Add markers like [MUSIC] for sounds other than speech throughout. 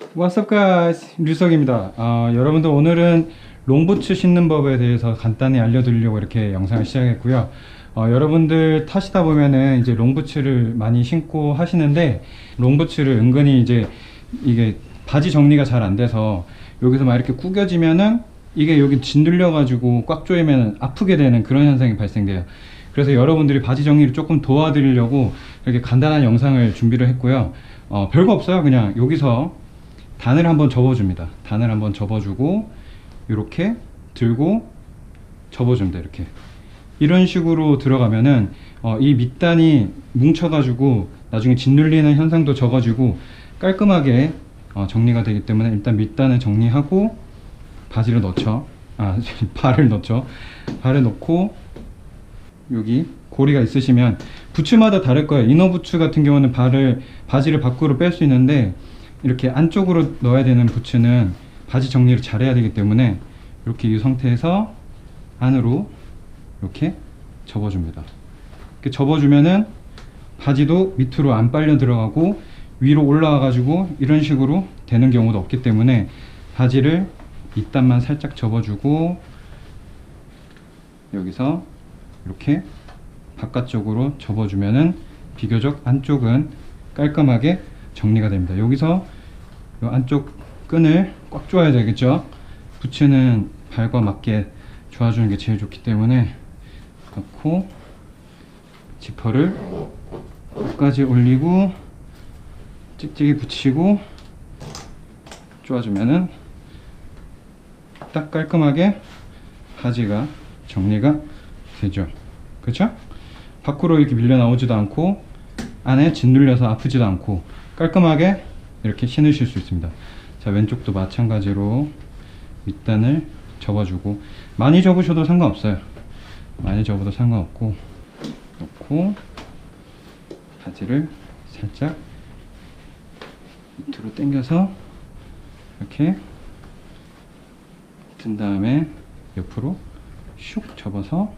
What's up guys 류석입니다. 어, 여러분들 오늘은 롱부츠 신는 법에 대해서 간단히 알려드리려고 이렇게 영상을 시작했고요. 어, 여러분들 타시다 보면은 이제 롱부츠를 많이 신고 하시는데 롱부츠를 은근히 이제 이게 바지 정리가 잘 안 돼서 여기서 막 이렇게 구겨지면은 이게 여기 짓눌려 가지고 꽉 조이면 아프게 되는 그런 현상이 발생돼요. 그래서 여러분들이 바지 정리를 조금 도와드리려고 이렇게 간단한 영상을 준비를 했고요. 어, 별거 없어요. 그냥 여기서 단을 한번 접어줍니다. 단을 한번 접어주고 이렇게 들고 접어줍니다. 이렇게 이런 식으로 들어가면은 어, 이 밑단이 뭉쳐가지고 나중에 짓눌리는 현상도 적어지고 깔끔하게 어, 정리가 되기 때문에 일단 밑단을 정리하고 바지를 넣죠. 아 [LAUGHS] 발을 넣죠. 발을 넣고 여기 고리가 있으시면 부츠마다 다를 거예요. 이너 부츠 같은 경우는 발을 바지를 밖으로 뺄 수 있는데 이렇게 안쪽으로 넣어야 되는 부츠는 바지 정리를 잘 해야 되기 때문에 이렇게 이 상태에서 안으로 이렇게 접어줍니다. 이렇게 접어주면은 바지도 밑으로 안 빨려 들어가고 위로 올라와 가지고 이런 식으로 되는 경우도 없기 때문에 바지를 밑단만 살짝 접어주고 여기서 이렇게 바깥쪽으로 접어주면은 비교적 안쪽은 깔끔하게 정리가 됩니다. 여기서 이 안쪽 끈을 꽉 조아야 되겠죠. 부츠는 발과 맞게 조아주는 게 제일 좋기 때문에 넣고 지퍼를 끝까지 올리고 찍찍이 붙이고 조아주면은 딱 깔끔하게 바지가 정리가 되죠. 그렇죠? 밖으로 이렇게 밀려 나오지도 않고 안에 짓눌려서 아프지도 않고 깔끔하게 이렇게 신으실 수 있습니다. 자 왼쪽도 마찬가지로 밑단을 접어주고 많이 접으셔도 상관없어요. 많이 접어도 상관없고 놓고 바지를 살짝 밑으로 당겨서 이렇게 든 다음에 옆으로 슉 접어서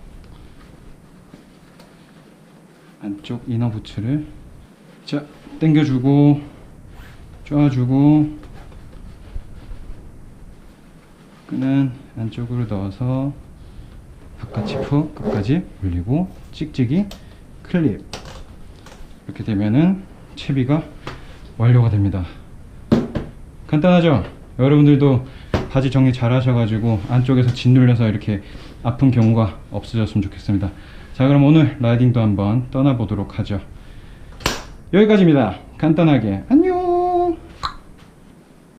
안쪽 이너 부츠를 자 당겨주고 쪼아주고 끈은 안쪽으로 넣어서 바깥 지퍼 끝까지 올리고 찍찍이 클립. 이렇게 되면은 채비가 완료가 됩니다. 간단하죠? 여러분들도 바지 정리 잘 하셔가지고 안쪽에서 짓눌려서 이렇게 아픈 경우가 없어졌으면 좋겠습니다. 자 그럼 오늘 라이딩도 한번 떠나보도록 하죠 여기까지입니다. 간단하게. 안녕